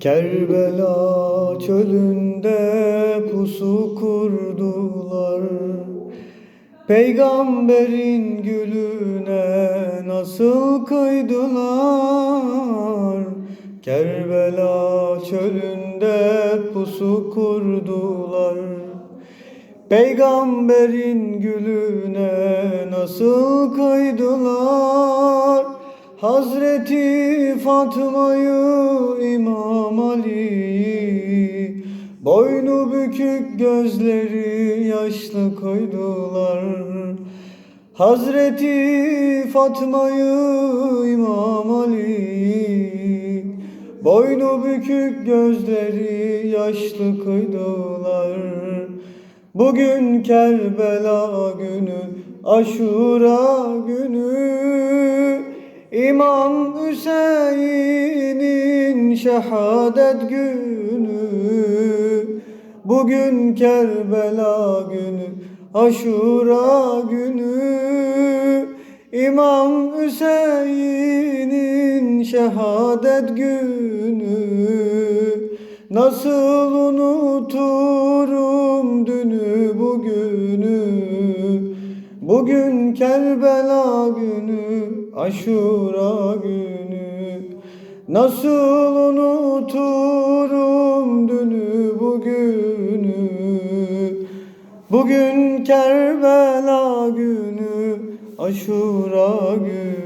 Kerbela çölünde pusu kurdular. Peygamberin gülüne nasıl kıydılar? Kerbela çölünde pusu kurdular. Peygamberin gülüne nasıl kıydılar? Hazreti Fatma'yı İmam Boynu bükük gözleri yaşlı koydular. Hazreti Fatma'yı İmam Ali. Boynu bükük gözleri yaşlı kıydılar Bugün Kerbela günü, Aşura günü İmam Hüseyin'in şehadet günü. Bugün Kerbela günü, Aşura günü. İmam Hüseyin'in şehadet günü. Nasıl unuturum dünü bugünü Bugün Kerbela günü, Aşura günü. Nasıl unuturum dünü bugünü? Bugün Kerbela günü, Aşura günü